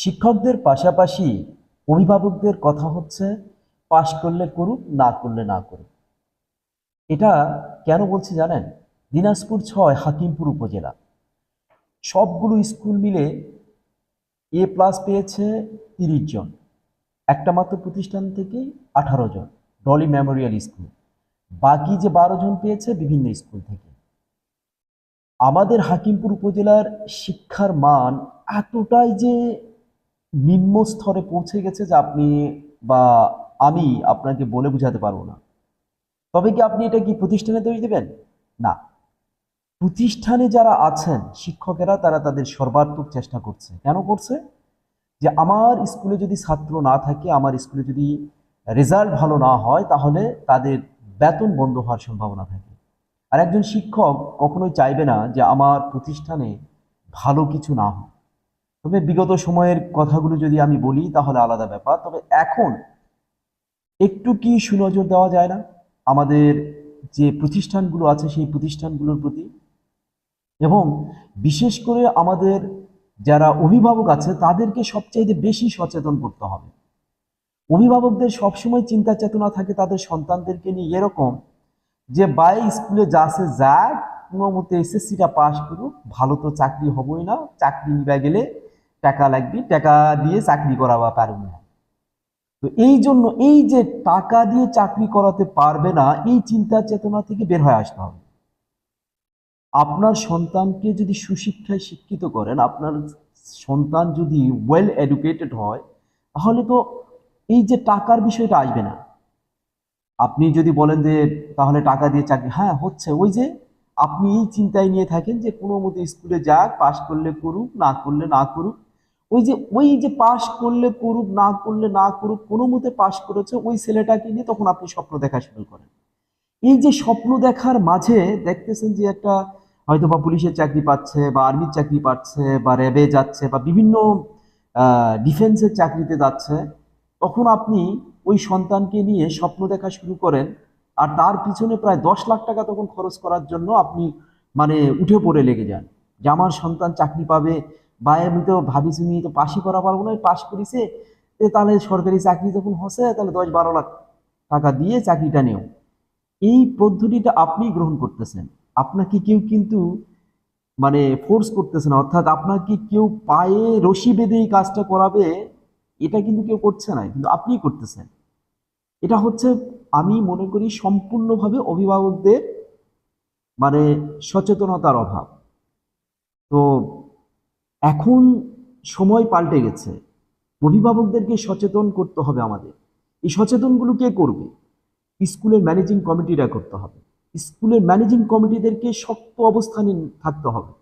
শিক্ষকদের পাশাপাশি অভিভাবকদের কথা হচ্ছে, পাশ করলে করুক, না করলে না করুক। এটা কেন বলছি জানেন? দিনাজপুর ছয়, হাকিমপুর উপজেলা। সবগুলো স্কুল মিলে এ প্লাস পেয়েছে তিরিশ জন। একটা মাত্র প্রতিষ্ঠান থেকেই আঠারো জন, ডলি মেমোরিয়াল স্কুল। বাকি যে বারো জন পেয়েছে বিভিন্ন স্কুল থেকে। আমাদের হাকিমপুর উপজেলার শিক্ষার মান এতটাই যে নিম্ন স্তরে পৌঁছে গেছে যে আপনি বা আমি আপনাকে বলে বোঝাতে পারব না। তবে কি আপনি এটা কি প্রতিষ্ঠানে তৈরি দেবেন? না। প্রতিষ্ঠানে যারা আছেন, শিক্ষকেরা তারা তাদের সর্বাত্মক চেষ্টা করছে। কেন করছে? যে আমার স্কুলে যদি ছাত্র না থাকে, আমার স্কুলে যদি রেজাল্ট ভালো না হয়, তাহলে তাদের বেতন বন্ধ হওয়ার সম্ভাবনা থাকে। আর একজন শিক্ষক কখনোই চাইবে না যে আমার প্রতিষ্ঠানে ভালো কিছু না হয় তবে বিগত সময়ের কথাগুলো যদি আমি বলি, তাহলে আলাদা ব্যাপার। তবে এখন একটু কি সুনজর দেওয়া যায় না? আমাদের যে প্রতিষ্ঠানগুলো আছে, সেই প্রতিষ্ঠানগুলোর প্রতি। এবং বিশেষ করে আমাদের যারা অভিভাবক আছে, তাদেরকে সবচাইতে বেশি সচেতন করতে হবে। অভিভাবকদের সবসময় চিন্তা চেতনা থাকে তাদের সন্তানদেরকে নিয়ে। এরকম যে, বাই স্কুলে যাচ্ছে যাক, কোনো মতে এসএসসিটা পাস করুক, ভালো তো চাকরি হবই না। চাকরি নিবা গেলে টাকা লাগবে, টাকা দিয়ে চাকরি করাবা পারবে না। তো এই জন্য এই যে টাকা দিয়ে চাকরি করাতে পারবে না, এই চিন্তা চেতনা থেকে বের হয়ে আসতে হবে। আপনার সন্তানকে যদি সুশিক্ষায় শিক্ষিত করেন, আপনার সন্তান যদি ওয়েল এডুকেটেড হয়, তাহলে তো এই যে টাকার বিষয়টা আসবে না। আপনি যদি বলেন যে, তাহলে টাকা দিয়ে চাকরি হ্যাঁ হচ্ছে। ওই যে আপনি এই চিন্তায় নিয়ে থাকেন যে, কোনো মতো স্কুলে যাক, পাশ করলে করুক, না করলে না করুক ওই যে ওই যে পাশ করলে করুক, না করলে না করুক, কোনো মতে পাশ করেছে, ওই ছেলেটাকে নিয়ে তখন আপনি স্বপ্ন দেখা শুরু করেন। এই যে স্বপ্ন দেখার মাঝে দেখতেছেন যে একটা হয়তো বা পুলিশের চাকরি পাচ্ছে বা আর্মির চাকরি পাচ্ছে বা র্যাবে যাচ্ছে বা বিভিন্ন ডিফেন্সের চাকরিতে যাচ্ছে, তখন আপনি ওই সন্তানকে নিয়ে স্বপ্ন দেখা শুরু করেন, আর তার পিছনে প্রায় দশ লাখ টাকা তখন খরচ করার জন্য আপনি মানে উঠে পড়ে লেগে যান যে আমার সন্তান চাকরি পাবে আমি তো ভাবি তো পাশই করা পারব না পাশ করিছে। তাহলে সরকারি চাকরি যখন হসে তাহলে দশ বারো লাখ টাকা দিয়ে চাকরিটা নেও। এই পদ্ধতিটা আপনি গ্রহণ করতেছেন। আপনাকে কেউ কিন্তু মানে ফোর্স করতেছে না, অর্থাৎ আপনাকে কেউ পায়ে রশি বেঁধে এই কাজটা করাবে, এটা কিন্তু কেউ করছে না, কিন্তু আপনিই করতেছেন। এটা হচ্ছে আমি মনে করি সম্পূর্ণভাবে অভিভাবকদের মানে সচেতনতার অভাব। তো এখন সময় পাল্টে গেছে। অভিভাবকদেরকে সচেতন করতে হবে আমাদের। এই সচেতনগুলো কে করবে? স্কুলের ম্যানেজিং কমিটিরা করতে হবে। স্কুলের ম্যানেজিং কমিটিদেরকে শক্ত অবস্থানে থাকতে হবে।